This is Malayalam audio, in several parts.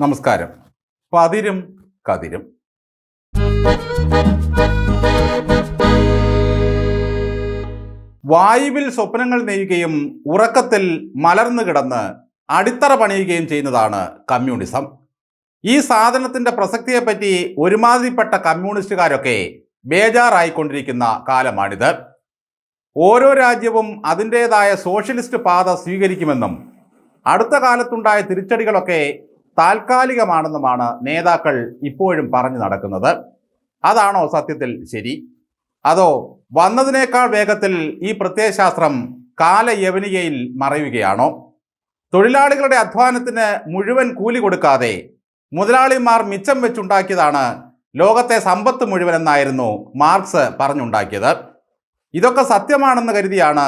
നമസ്കാരം. പതിരും കതിരും. വായുവിൽ സ്വപ്നങ്ങൾ നെയ്യുകയും ഉറക്കത്തിൽ മലർന്നു കിടന്ന് അടിത്തറ പണിയുകയും ചെയ്യുന്നതാണ് കമ്മ്യൂണിസം. ഈ സാധനത്തിന്റെ പ്രസക്തിയെപ്പറ്റി ഒരുമാതിരിപ്പെട്ട കമ്മ്യൂണിസ്റ്റുകാരൊക്കെ ബേജാറായിക്കൊണ്ടിരിക്കുന്ന കാലമാണിത്. ഓരോ രാജ്യവും അതിന്റെതായ സോഷ്യലിസ്റ്റ് പാത സ്വീകരിക്കുമെന്നും അടുത്ത കാലത്തുണ്ടായ തിരിച്ചടികളൊക്കെ താൽക്കാലികമാണെന്നുമാണ് നേതാക്കൾ ഇപ്പോഴും പറഞ്ഞു നടക്കുന്നത്. അതാണോ സത്യത്തിൽ ശരി? അതോ വന്നതിനേക്കാൾ വേഗത്തിൽ ഈ പ്രത്യയശാസ്ത്രം കാലയവനികയിൽ മറയുകയാണോ? തൊഴിലാളികളുടെ അധ്വാനത്തിന് മുഴുവൻ കൂലി കൊടുക്കാതെ മുതലാളിമാർ മിച്ചം വെച്ചുണ്ടാക്കിയതാണ് ലോകത്തെ സമ്പത്ത് മുഴുവൻ എന്നായിരുന്നു മാർക്സ് പറഞ്ഞുണ്ടാക്കിയത്. ഇതൊക്കെ സത്യമാണെന്ന് കരുതിയാണ്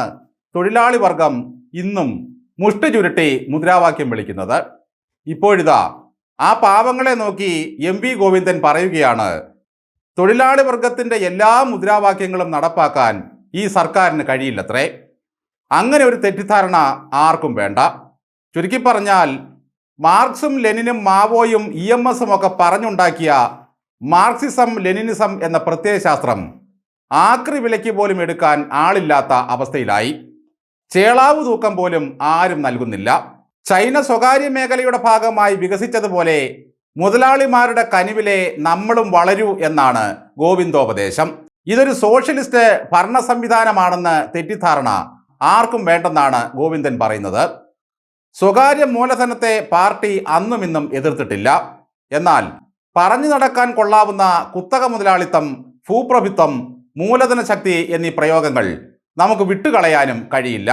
തൊഴിലാളി വർഗം ഇന്നും മുഷ്ടി ചുരുട്ടി മുദ്രാവാക്യം വിളിക്കുന്നത്. ഇപ്പോഴിതാ ആ പാവങ്ങളെ നോക്കി എം വി ഗോവിന്ദൻ പറയുകയാണ് തൊഴിലാളി വർഗത്തിന്റെ എല്ലാ മുദ്രാവാക്യങ്ങളും നടപ്പാക്കാൻ ഈ സർക്കാരിന് കഴിയില്ലത്രേ. അങ്ങനെ ഒരു തെറ്റിദ്ധാരണ ആർക്കും വേണ്ട. ചുരുക്കി പറഞ്ഞാൽ മാർക്സും ലെനിനും മാവോയും ഇ എം എസും ഒക്കെ പറഞ്ഞുണ്ടാക്കിയ മാർക്സിസം ലെനിനിസം എന്ന പ്രത്യയശാസ്ത്രം ആക്രി വിലയ്ക്ക് പോലും എടുക്കാൻ ആളില്ലാത്ത അവസ്ഥയിലായി. ചേളാവ് തൂക്കം പോലും ആരും നൽകുന്നില്ല. ചൈന സ്വകാര്യ മേഖലയുടെ ഭാഗമായി വികസിച്ചതുപോലെ മുതലാളിമാരുടെ കനിവിലെ നമ്മളും വളരൂ എന്നാണ് ഗോവിന്ദോപദേശം. ഇതൊരു സോഷ്യലിസ്റ്റ് ഭരണ സംവിധാനമാണെന്ന് തെറ്റിദ്ധാരണ ആർക്കും വേണ്ടെന്നാണ് ഗോവിന്ദൻ പറയുന്നത്. സ്വകാര്യ മൂലധനത്തെ പാർട്ടി അന്നും ഇന്നും എതിർത്തിട്ടില്ല. എന്നാൽ പറഞ്ഞു നടക്കാൻ കൊള്ളാവുന്ന കുത്തക മുതലാളിത്തം ഭൂപ്രഭുത്വം മൂലധന ശക്തി എന്നീ പ്രയോഗങ്ങൾ നമുക്ക് വിട്ടുകളയാനും കഴിയില്ല.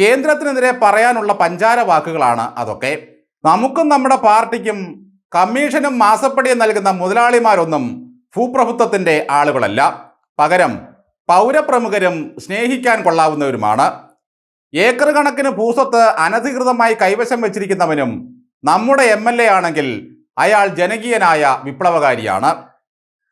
കേന്ദ്രത്തിനെതിരെ പറയാനുള്ള പഞ്ചാര വാക്കുകളാണ് അതൊക്കെ. നമുക്കും നമ്മുടെ പാർട്ടിക്കും കമ്മീഷനും മാസപ്പടിയും നൽകുന്ന മുതലാളിമാരൊന്നും ഭൂപ്രഭുത്വത്തിന്റെ ആളുകളല്ല. പകരം പൗരപ്രമുഖരും സ്നേഹിക്കാൻ കൊള്ളാവുന്നവരുമാണ്. ഏക്കർ കണക്കിന് ഭൂസ്വത്ത് അനധികൃതമായി കൈവശം വെച്ചിരിക്കുന്നവനും നമ്മുടെ എം എൽ എ ആണെങ്കിൽ അയാൾ ജനകീയനായ വിപ്ലവകാരിയാണ്.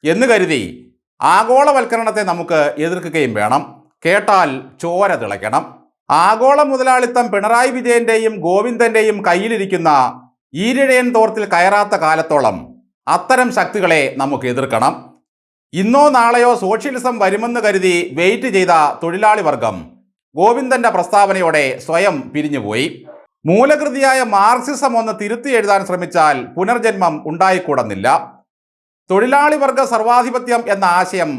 എന്ന് കരുതി ആഗോളവൽക്കരണത്തെ നമുക്ക് എതിർക്കുകയും വേണം. കേട്ടാൽ ചോര തിളയ്ക്കണം. ആഗോള മുതലാളിത്തം പിണറായി വിജയന്റെയും ഗോവിന്ദന്റെയും കയ്യിലിരിക്കുന്ന ഈരിഴയൻ തോർത്തിൽ കയറാത്ത കാലത്തോളം അത്തരം ശക്തികളെ നമുക്ക് എതിർക്കണം. ഇന്നോ നാളെയോ സോഷ്യലിസം വരുമെന്ന് കരുതി വെയിറ്റ് ചെയ്ത തൊഴിലാളി വർഗം ഗോവിന്ദന്റെ പ്രസ്താവനയോടെ സ്വയം പിരിഞ്ഞുപോയി മൂലകൃതിയായ മാർക്സിസം ഒന്ന് തിരുത്തി എഴുതാൻ ശ്രമിച്ചാൽ പുനർജന്മം ഉണ്ടായിക്കൂടുന്നില്ല. തൊഴിലാളി വർഗ സർവാധിപത്യം എന്ന ആശയം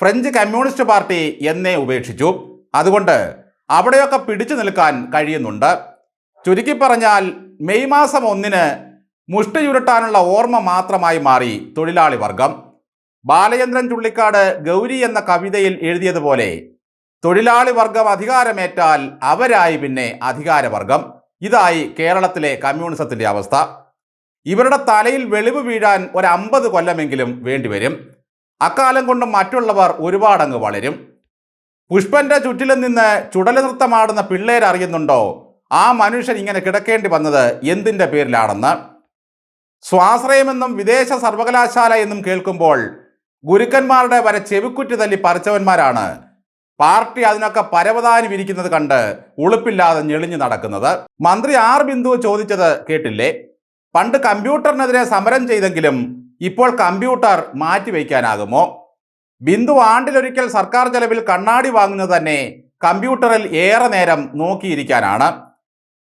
ഫ്രഞ്ച് കമ്മ്യൂണിസ്റ്റ് പാർട്ടി എന്നേ ഉപേക്ഷിച്ചു. അതുകൊണ്ട് അവിടെയൊക്കെ പിടിച്ചു നിൽക്കാൻ കഴിയുന്നുണ്ട്. ചുരുക്കി പറഞ്ഞാൽ മെയ് മാസം ഒന്നിന് മുഷ്ടി ചുരുട്ടാനുള്ള ഓർമ്മ മാത്രമായി മാറി തൊഴിലാളി വർഗം. ബാലചന്ദ്രൻ ചുള്ളിക്കാട് ഗൗരി എന്ന കവിതയിൽ എഴുതിയതുപോലെ തൊഴിലാളി വർഗം അധികാരമേറ്റാൽ അവരായി പിന്നെ അധികാരവർഗം. ഇതായി കേരളത്തിലെ കമ്മ്യൂണിസത്തിന്റെ അവസ്ഥ. ഇവരുടെ തലയിൽ വെളിവ് വീഴാൻ ഒരു അമ്പത് കൊല്ലമെങ്കിലും വേണ്ടിവരും. അക്കാലം കൊണ്ട് മറ്റുള്ളവർ ഒരുപാടങ്ങ് വളരും. പുഷ്പന്റെ ചുറ്റിലും നിന്ന് ചുടല നൃത്തമാടുന്ന പിള്ളേരറിയുന്നുണ്ടോ ആ മനുഷ്യൻ ഇങ്ങനെ കിടക്കേണ്ടി വന്നത് എന്തിന്റെ പേരിലാണെന്ന്? സ്വാശ്രയമെന്നും വിദേശ സർവകലാശാല എന്നും കേൾക്കുമ്പോൾ ഗുരുക്കന്മാരുടെ വരെ ചെവിക്കുറ്റി തല്ലി പറിച്ചവന്മാരാണ്. പാർട്ടി അതിനൊക്കെ പരവതാനി വിരിക്കുന്നത് കണ്ട് ഉളുപ്പില്ലാതെ ഞെളിഞ്ഞു നടക്കുന്നത്. മന്ത്രി ആർ ബിന്ദു ചോദിച്ചത് കേട്ടില്ലേ? പണ്ട് കമ്പ്യൂട്ടറിനെതിരെ സമരം ചെയ്തെങ്കിലും ഇപ്പോൾ കമ്പ്യൂട്ടർ മാറ്റിവെക്കാനാകുമോ? ബിന്ദു ആണ്ടിലൊരിക്കൽ സർക്കാർ ചെലവിൽ കണ്ണാടി വാങ്ങുന്നത് തന്നെ കമ്പ്യൂട്ടറിൽ ഏറെ നേരം നോക്കിയിരിക്കാനാണ്.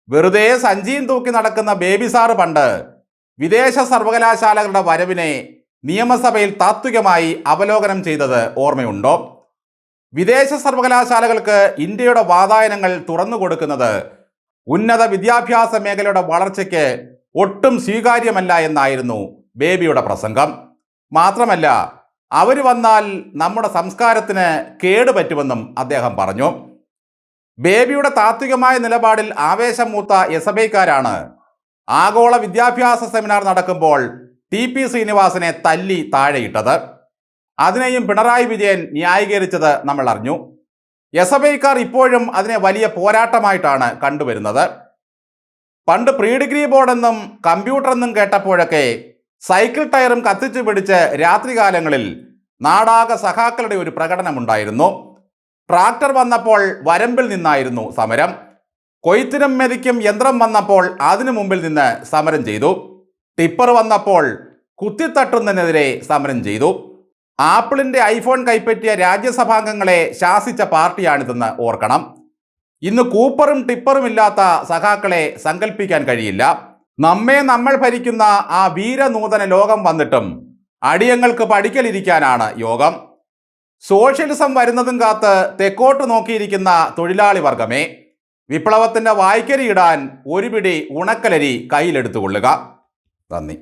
വെറുതെ സഞ്ചിയും തൂക്കി നടക്കുന്ന ബേബി സാറ് പണ്ട് വിദേശ സർവകലാശാലകളുടെ വരവിനെ നിയമസഭയിൽ താത്വികമായി അവലോകനം ചെയ്തത് ഓർമ്മയുണ്ടോ? വിദേശ സർവകലാശാലകൾക്ക് ഇന്ത്യയുടെ വാതായനങ്ങൾ തുറന്നു കൊടുക്കുന്നത് ഉന്നത വിദ്യാഭ്യാസ മേഖലയുടെ വളർച്ചയ്ക്ക് ഒട്ടും സ്വീകാര്യമല്ല എന്നായിരുന്നു ബേബിയുടെ പ്രസംഗം. മാത്രമല്ല അവർ വന്നാൽ നമ്മുടെ സംസ്കാരത്തിന് കേടുപറ്റുമെന്നും അദ്ദേഹം പറഞ്ഞു. ബേബിയുടെ താത്വികമായ നിലപാടിൽ ആവേശം മൂത്ത എസ് എഫ് ആഗോള വിദ്യാഭ്യാസ സെമിനാർ നടക്കുമ്പോൾ ടി പി ശ്രീനിവാസനെ തല്ലി താഴെയിട്ടത്. അതിനെയും പിണറായി വിജയൻ ന്യായീകരിച്ചത് നമ്മൾ അറിഞ്ഞു. എസ് എഫ് ഇപ്പോഴും അതിനെ വലിയ പോരാട്ടമായിട്ടാണ് കണ്ടുവരുന്നത്. പണ്ട് പ്രീ ഡിഗ്രി ബോർഡെന്നും കമ്പ്യൂട്ടർ എന്നും കേട്ടപ്പോഴൊക്കെ സൈക്കിൾ ടയറും കത്തിച്ചു പിടിച്ച് രാത്രികാലങ്ങളിൽ നാടാക സഖാക്കളുടെ ഒരു പ്രകടനമുണ്ടായിരുന്നു. ട്രാക്ടർ വന്നപ്പോൾ വരമ്പിൽ നിന്നായിരുന്നു സമരം. കൊയ്ത്തിനും മെതിക്കും യന്ത്രം വന്നപ്പോൾ അതിനു മുമ്പിൽ നിന്ന് സമരം ചെയ്തു. ടിപ്പർ വന്നപ്പോൾ കുത്തിത്തട്ടുന്നതിനെതിരെ സമരം ചെയ്തു. ആപ്പിളിന്റെ ഐഫോൺ കൈപ്പറ്റിയ രാജ്യസഭാംഗങ്ങളെ ശാസിച്ച പാർട്ടിയാണിതെന്ന് ഓർക്കണം. ഇന്ന് കൂപ്പറും ടിപ്പറും ഇല്ലാത്ത സഖാക്കളെ സങ്കല്പിക്കാൻ കഴിയില്ല. നമ്മെ നമ്മൾ ഭരിക്കുന്ന ആ വീരനൂതന ലോകം വന്നിട്ടും അടിയങ്ങൾക്ക് പഠിക്കലിരിക്കാനാണ് യോഗം. സോഷ്യലിസം വരുന്നതും കാത്ത് തെക്കോട്ട് നോക്കിയിരിക്കുന്ന തൊഴിലാളി വർഗമേ വിപ്ലവത്തിന്റെ വായ്ക്കരിയിടാൻ ഒരു പിടി ഉണക്കലരി കയ്യിലെടുത്തുകൊള്ളുക. നന്ദി.